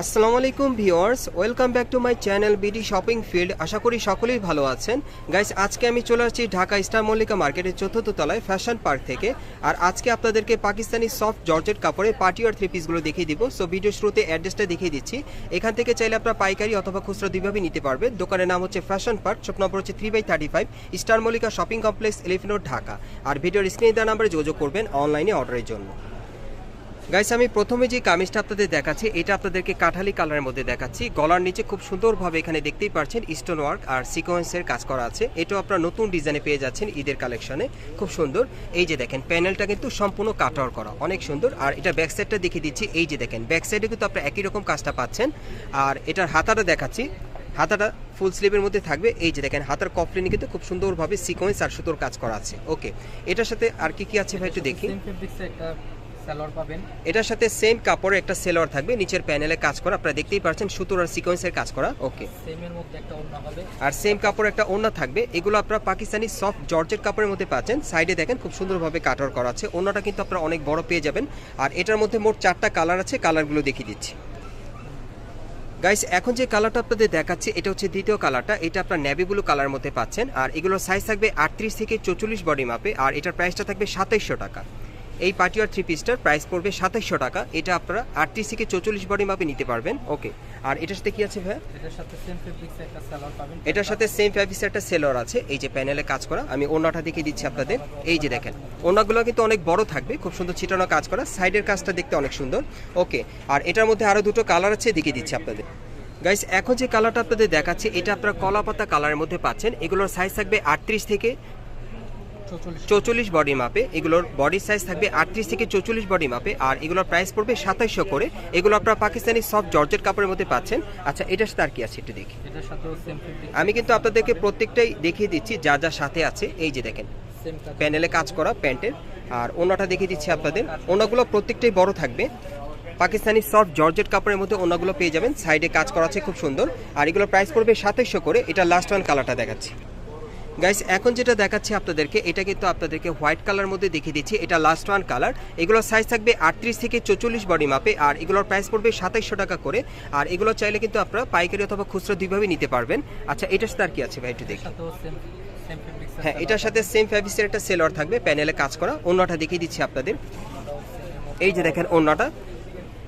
আসসালামু আলাইকুম viewers, welcome back to my channel BD shopping field. আশা করি সকলেই ভালো আছেন। গাইস, আজকে আমি চলে আসছি ঢাকা স্টার মল্লিকা মার্কেটের চতুর্থ তলায় ফ্যাশন পার্ক থেকে। আর আজকে আপনাদেরকে পাকিস্তানি সফট জর্জেট কাপড়ে পার্টি আর থ্রি পিসগুলো দেখিয়ে দিব। সো ভিডিও শুরুতে অ্যাড্রেসটা দেখিয়ে দিচ্ছি। এখান থেকে চাইলে আপনারা পাইকারি অথবা খুচরা দুইভাবে নিতে পারবেন। দোকানের নাম হচ্ছে ফ্যাশন পার্ক, শপ নম্বর হচ্ছে three by thirty five, star Mallika shopping complex, Elephant Dhaka. আর ভিডিওর স্ক্রিনে দেওয়া নাম্বারে যোগাযোগ করবেন অনলাইনে অর্ডারের জন্য। গাইস আমি প্রথমে যে কামিজটা আপনাদের দেখাচ্ছি, এটা আপনাদেরকে কাঠালি কালারের মধ্যে দেখাচ্ছি। গলার নিচে খুব সুন্দরভাবে এখানে দেখতেই পাচ্ছেন স্টোন ওয়ার্ক আর সিকোয়েন্সের কাজ করা আছে। এটাও আপনারা নতুন ডিজাইনে পেয়ে যাচ্ছেন ঈদের কালেকশনে খুব সুন্দর। এই যে দেখেন প্যানেলটা কিন্তু সম্পূর্ণ কাটার করা। অনেক সুন্দর। আর এটা ব্যাক সাইডটা দেখিয়ে দিচ্ছি। এই যে দেখেন ব্যাক সাইডে কিন্তু আপনারা একই রকম কাজটা পাচ্ছেন। আর এটার হাতাটা দেখাচ্ছি। হাতাটা ফুল স্লিভের মধ্যে থাকবে। এই যে দেখেন, হাতার কফলিনে কিন্তু খুব সুন্দরভাবে সিকোয়েন্স আর সুতোর কাজ করা আছে। ওকে এটার সাথে আর কি কি আছে ভাই একটু দেখি। সালোয়ার পাবেন। এটার সাথে সেম কাপড়ের একটা সেলোয়ার থাকবে নিচের প্যানেলে কাজ করা। আপনারা দেখতেই পাচ্ছেন সুতোর আর সিকোয়েন্সের কাজ করা। ওকে সেমের মধ্যে একটা অন্য হবে। আর সেম কাপড় একটা ওড়না থাকবে। এগুলো আপনারা পাকিস্তানি সফট জর্জেট কাপড়ের মধ্যে পাচ্ছেন। সাইডে দেখেন খুব সুন্দরভাবে কাটার করা আছে। ওড়নাটা কিন্তু আপনারা অনেক বড় পেয়ে যাবেন। আর এটার মধ্যে মোট চারটা কালার আছে কালারগুলো দেখিয়ে দিচ্ছি। গাইস এখন যে কালারটা আপনাদের দেখাচ্ছি এটা হচ্ছে দ্বিতীয় কালারটা এটা আপনার নেভি ব্লু কালার মধ্যে পাচ্ছেন। আর এগুলোর সাইজ থাকবে আটত্রিশ থেকে চৌচল্লিশ বডি মাপে আর এটার প্রাইসটা থাকবে সাতাইশশো টাকা। এই পার্টিওয়ার থ্রি পিসটার প্রাইস পড়বে সাতাইশশো টাকা। এটা আপনারা আটত্রিশ থেকে চৌচল্লিশ বডি মাপে নিতে পারবেন। ওকে আর এটার সাথে কি আছে ভাই এটার সাথে সেম ফেব্রিক্সে একটা সেলর আছে। এই যে প্যানেলে কাজ করা। আমি ওনাটা দেখিয়ে দিচ্ছি আপনাদের। এই যে দেখেন ওনাগুলো কিন্তু অনেক বড় থাকবে। খুব সুন্দর ছিটানো কাজ করা। সাইডের কাজটা দেখতে অনেক সুন্দর। ওকে আর এটার মধ্যে আরও দুটো কালার আছে দেখিয়ে দিচ্ছি আপনাদের। গাইস এখন যে কালারটা আপনাদের দেখাচ্ছি এটা আপনারা কলা পাতা কালারের মধ্যে পাচ্ছেন। এগুলোর সাইজ থাকবে আটত্রিশ থেকে চৌচল্লিশ। বডি মাপে এগুলোর বডি সাইজ থাকবে আটত্রিশ থেকে চৌচল্লিশ বডি মাপে আর এগুলোর প্রাইস পড়বে সাতাইশশো করে। এগুলো আপনারা পাকিস্তানি সফট জর্জেট কাপড়ের মধ্যে পাচ্ছেন। আচ্ছা এটার সাথে আর কি আছে একটু দেখি। আমি কিন্তু আপনাদেরকে প্রত্যেকটাই দেখিয়ে দিচ্ছি যা যা সাথে আছে এই যে দেখেন। প্যানেলে কাজ। করা প্যান্টের আর ওনাটা দেখিয়ে দিচ্ছি আপনাদের। ওনাগুলো প্রত্যেকটাই বড় থাকবে। পাকিস্তানি সফট জর্জেট কাপড়ের মধ্যে ওনাগুলো পেয়ে যাবেন। সাইডে কাজ করা আছে খুব সুন্দর। আর এগুলো প্রাইস পড়বে সাতাইশশো করে। এটা লাস্ট ওয়ান কালারটা দেখাচ্ছি। গাইস এখন যেটা দেখাচ্ছি আপনাদেরকে এটা কিন্তু আপনাদেরকে হোয়াইট কালার মধ্যে দেখিয়ে দিচ্ছি। এটা লাস্ট ওয়ান কালার এগুলোর সাইজ থাকবে আটত্রিশ থেকে চৌচল্লিশ বডি মাপে আর এগুলোর প্রাইস পড়বে সাতাইশশো টাকা করে। আর এগুলো চাইলে কিন্তু আপনারা পাইকারি অথবা খুচরো দুইভাবে নিতে পারবেন। আচ্ছা এটার সাথে আর কি আছে ভাই একটু দেখি। হ্যাঁ এটার সাথে সেম ফ্যাব্রিক্সের একটা সেলর থাকবে প্যানেলে কাজ করা। অন্যটা দেখিয়ে দিচ্ছি আপনাদের। এই যে দেখেন অন্যটা।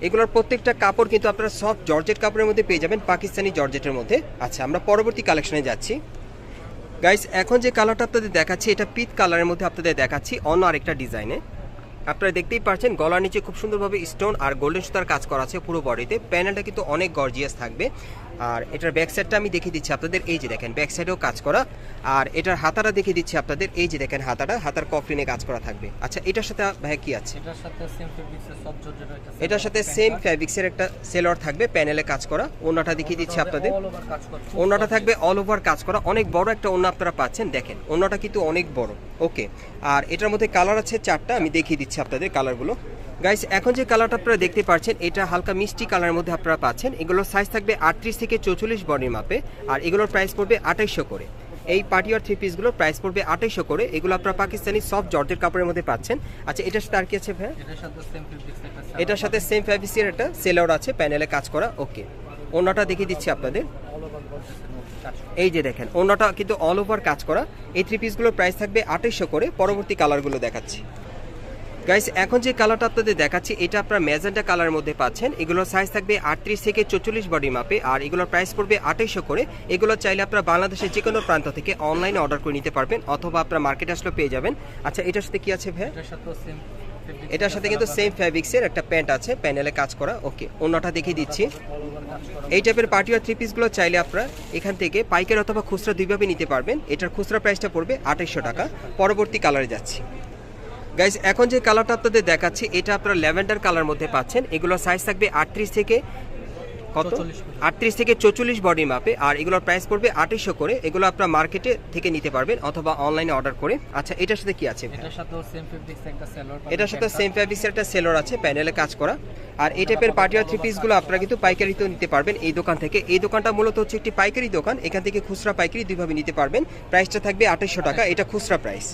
এগুলোর প্রত্যেকটা কাপড় কিন্তু আপনারা সফট জর্জেট কাপড়ের মধ্যে পেয়ে যাবেন পাকিস্তানি জর্জেটের মধ্যে। আচ্ছা আমরা পরবর্তী কালেকশনে যাচ্ছি। গাইস এখন যে কালারটা আপনাদের দেখাচ্ছি, এটা পিত কালারের মধ্যে আপনাদের দেখাচ্ছি, অন্য আরেকটা ডিজাইনে আপনারা দেখতেই পাচ্ছেন গলার নিচে খুব সুন্দরভাবে স্টোন আর গোল্ডেন সুতার কাজ করা আছে পুরো বডিতে। প্যানেলটা কিন্তু অনেক গর্জিয়াস থাকবে। আর এটার ব্যাক সাইডটা আমি দেখিয়ে দিচ্ছি আপনাদের এই যে দেখেন ব্যাক সাইডেও কাজ করা। আর এটার হাতাটা দেখিয়ে দিচ্ছি আপনাদের এই যে দেখেন হাতাটা হাতার কফলিনে কাজ করা থাকবে। আচ্ছা এটার সাথে ভাই কি আছে? এটার সাথে সেম ফেব্রিক্সে সব এটার সাথে সেম ফ্যাব্রিক্সের একটা সেলর থাকবে প্যানেলে কাজ করা। ওনাটা দেখিয়ে দিচ্ছি আপনাদের। ওনাটা থাকবে অল ওভার কাজ করা। অনেক বড় একটা ওনা আপনারা পাচ্ছেন দেখেন। ওনাটা কিন্তু অনেক বড়। ওকে আর এটার মধ্যে কালার আছে চারটা আমি দেখিয়ে দিচ্ছি আপনাদের কালারগুলো গাইস এখন যে কালারটা আপনারা দেখতে পাচ্ছেন এটা হালকা মিষ্টি কালারের মধ্যে আপনারা পাচ্ছেন। এগুলোর সাইজ থাকবে আটত্রিশ থেকে চৌচল্লিশ বর্ণের মাপে আর এগুলোর প্রাইস পড়বে আঠাইশশো করে। এই পার্টি আর থ্রি পিসগুলোর প্রাইস পড়বে আঠাইশশো করে। এগুলো আপনারা পাকিস্তানি সফট জর্জের কাপড়ের মধ্যে পাচ্ছেন। আচ্ছা এটার সাথে আর কি আছে ভাই এটার সাথে সেম ফ্যাব্রিক্সের একটা সেলর আছে প্যানেলে কাজ করা ওকে। ওনাটা দেখিয়ে দিচ্ছি আপনাদের। এই যে দেখেন ওনাটা কিন্তু অল ওভার কাজ করা। এই থ্রি পিসগুলোর প্রাইস থাকবে আঠাইশশো করে। পরবর্তী কালারগুলো দেখাচ্ছি। গাইস এখন যে কালারটা আপনাদের দেখাচ্ছি, এটা আপনার ম্যাজেন্টা কালারের মধ্যে পাচ্ছেন। এগুলোর সাইজ থাকবে আটত্রিশ থেকে চল্লিশ বডি মাপে আর এগুলোর প্রাইস পড়বে আঠাইশশো করে। এগুলো চাইলে আপনারা বাংলাদেশের যে কোনো প্রান্ত থেকে অনলাইনে অর্ডার করে নিতে পারবেন, অথবা আপনার মার্কেট আসলেও পেয়ে যাবেন। আচ্ছা এটার সাথে কি আছে ভাই এটার সাথে কিন্তু সেম ফ্যাব্রিক্সের একটা প্যান্ট আছে প্যানেলে কাজ করা ওকে অন্যটা দেখিয়ে দিচ্ছি। এই টাইপের পার্টি আর থ্রি পিসগুলো চাইলে আপনারা এখান থেকে পাইকারি অথবা খুচরা দুইভাবে নিতে পারবেন। এটার খুচরা প্রাইসটা পড়বে আঠাইশশো টাকা। পরবর্তী কালারে যাচ্ছি। গাইজ এখন যে কালারটা আপনাদের দেখাচ্ছি, এটা আপনারা ল্যাভেন্ডার কালার মধ্যে পাচ্ছেন। এগুলো সাইজ থাকবে আটত্রিশ থেকে কত? আটত্রিশ থেকে চৌচল্লিশ বডি মাপে আর এগুলোর প্রাইস পড়বে আঠাইশশো করে। এগুলো আপনার মার্কেটে থেকে নিতে পারবেন অথবা অনলাইনে অর্ডার করে। আচ্ছা এটার সাথে কি আছে এটার সাথে সেম ফ্যাব্রিক্সের একটা সেলর আছে প্যানেলে কাজ করা। আর এই টাইপের পার্টি আর থ্রি পিসগুলো আপনারা কিন্তু পাইকারিতেও নিতে পারবেন এই দোকান থেকে। এই দোকানটা মূলত হচ্ছে একটি পাইকারি দোকান। এখান থেকে খুচরা পাইকারি দুইভাবে নিতে পারবেন। প্রাইসটা থাকবে আঠাইশশো টাকা। এটা খুচরা প্রাইস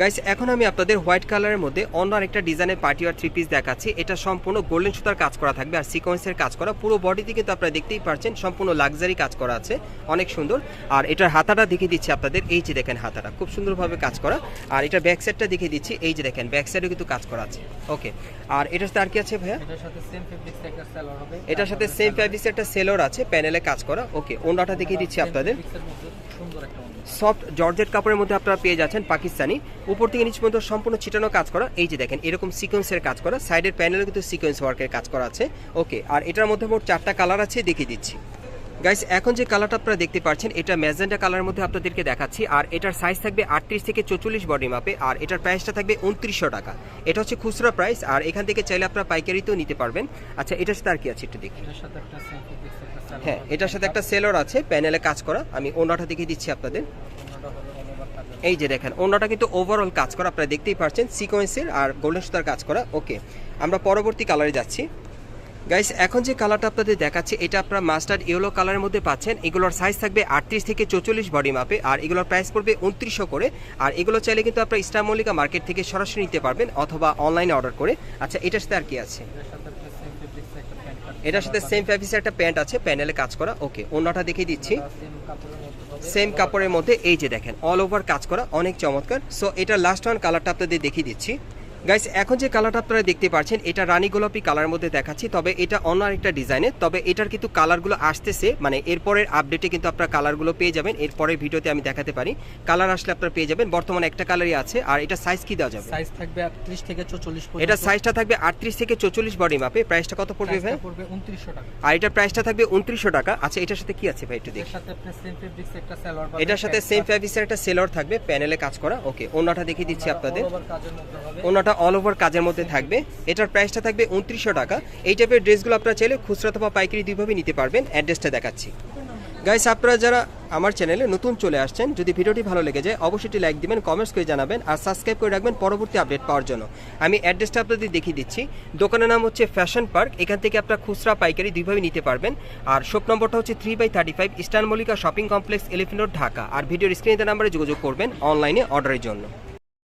গাইস এখন আমি আপনাদের হোয়াইট কালারের মধ্যে অন্য আরেকটা ডিজাইনের পার্টি আর থ্রি পিস দেখাচ্ছি। এটা সম্পূর্ণ গোল্ডেন সুতার কাজ করা থাকবে আর সিকোয়েন্সের কাজ করা। পুরো বডিতে কিন্তু আপনারা দেখতেই পাচ্ছেন সম্পূর্ণ লাক্সারি কাজ করা আছে। অনেক সুন্দর। আর এটার হাতাটা দেখিয়ে দিচ্ছি আপনাদের। এই যে দেখেন হাতাটা খুব সুন্দরভাবে কাজ করা। আর এটার ব্যাক সাইডটা দেখিয়ে দিচ্ছি। এই যে দেখেন ব্যাক সাইডেও কিন্তু কাজ করা আছে। ওকে আর এটার সাথে আর কি আছে ভাইয়া? এটার সাথে সেম ফেব্রিক্স একটা সেলর হবে। এটার সাথে সেম ফ্যাব্রিক্স একটা সেলর আছে প্যানেলে কাজ করা। ওকে ওন্ডাটা দেখিয়ে দিচ্ছি আপনাদের। সফট জর্জেট কাপড়ের মধ্যে আপনারা পেয়ে যাচ্ছেন পাকিস্তানি। উপর থেকে নিচ পর্যন্ত সম্পূর্ণ ছিটানো কাজ করা এই যে দেখেন এরকম সিকোয়েন্সের কাজ করা সাইডের প্যানেলে কিন্তু সিকোয়েন্স ওয়ার্কের কাজ করা আছে। ওকে আর এটার মধ্যে মোট চারটা কালার আছে দেখিয়ে দিচ্ছি। গাইস এখন যে কালারটা আপনারা দেখতে পাচ্ছেন এটা ম্যাজেন্টা কালারের মধ্যে আপনাদেরকে দেখাচ্ছি আর এটার সাইজ থাকবে আটত্রিশ থেকে চৌচল্লিশ বডি মাপে আর এটার প্রাইসটা থাকবে উনত্রিশশো টাকা। এটা হচ্ছে খুচরা প্রাইস আর এখান থেকে চাইলে আপনারা পাইকারিতেও নিতে পারবেন। আচ্ছা এটার সাথে আর কি আছে একটু দেখি। হ্যাঁ এটার সাথে একটা সেলর আছে প্যানেলে কাজ করা আমি ওনাটা দেখিয়ে দিচ্ছি আপনাদের অন্যটা হলো অল ওভার কাজের এই যে দেখেন, অন্যটা কিন্তু ওভারঅল কাজ করা, আপনারা দেখতেই পাচ্ছেন সিকোয়েন্সের আর গোল্ডেন সুতার কাজ করা ওকে আমরা পরবর্তী কালারে যাচ্ছি। গাইস এখন যে কালারটা আপনাদের দেখাচ্ছি, এটা আপনারা মাস্টার্ড ইয়েলো কালারের মধ্যে পাচ্ছেন। এগুলোর সাইজ থাকবে আটত্রিশ থেকে চৌচল্লিশ বডি মাপে আর এগুলোর প্রাইস পড়বে উনত্রিশশো করে। আর এগুলো চাইলে কিন্তু আপনারা ইস্টার মল্লিকা মার্কেট থেকে সরাসরি নিতে পারবেন, অথবা অনলাইনে অর্ডার করে। আচ্ছা এটার সাথে আর কি আছে? এটার সাথে সেম ফ্যাব্রিক্সের একটা প্যান্ট আছে প্যানেলে কাজ করা ওকে অন্যটা দেখিয়ে দিচ্ছি। সেম কাপড়ের মধ্যে এই যে দেখেন অল ওভার কাজ করা, অনেক চমৎকার। সো এটা লাস্ট ওয়ান কালারটা আপনাদের দেখিয়ে দিচ্ছি। গাইস এখন যে কালারটা আপনারা দেখতে পাচ্ছেন এটা রানী গোলাপি কালার মধ্যে দেখাচ্ছি তবে এটা অন্য আরেকটা ডিজাইনের তবে এটার কিন্তু কালারগুলো আসতেছে মানে এরপরের আপডেটে কিন্তু আপনারা কালারগুলো পেয়ে যাবেন। এরপরের ভিডিওতে আমি দেখাতে পারি। কালার আসলে আপনারা পেয়ে যাবেন। বর্তমানে একটা কালারই আছে আর এটা সাইজ কি দেওয়া যাবে? সাইজ থাকবে 38 থেকে 44 পর্যন্ত। এটা সাইজটা থাকবে আটত্রিশ থেকে চৌচল্লিশ বডি মাপে প্রাইসটা কত পড়বে ভাই? পড়বে 2900 টাকা। আর এটার প্রাইসটা থাকবে উনত্রিশশো টাকা। আচ্ছা এটার সাথে কি আছে ভাই একটু এর দেখি সাথে আপনি সেম ফেব্রিক্স একটা সেলর এটার সাথে সেম ফ্যাব্রিক্সের একটা সেলর থাকবে প্যানেলে কাজ করা। ওকে অন্যটা দেখিয়ে দিচ্ছি আপনাদের। ওভার ওনাটা অল ওভার কাজের মধ্যে থাকবে, এটার প্রাইসটা থাকবে উনত্রিশশো টাকা। এই টাইপের ড্রেসগুলো আপনারা চাইলে খুচরা অথবা পাইকারি দুইভাবে নিতে পারবেন অ্যাড্রেসটা দেখাচ্ছি। গাইস আপনারা যারা আমার চ্যানেলে নতুন চলে আসছেন, যদি ভিডিওটি ভালো লেগে যায়, অবশ্যই লাইক দিবেন কমেন্টস করে জানাবেন, আর সাবস্ক্রাইব করে রাখবেন পরবর্তী আপডেট পাওয়ার জন্য। আমি অ্যাড্রেসটা আপনাদের দেখিয়ে দিচ্ছি। দোকানের নাম হচ্ছে ফ্যাশন পার্ক এখান থেকে আপনারা খুচরা, পাইকারি দুইভাবে নিতে পারবেন। আর শপ নম্বরটা হচ্ছে three by thirty five Eastern Mallika shopping complex Elephant Dhaka আর ভিডিওর স্ক্রিনে নাম্বারে যোগাযোগ করবেন অনলাইনে অর্ডারের জন্য।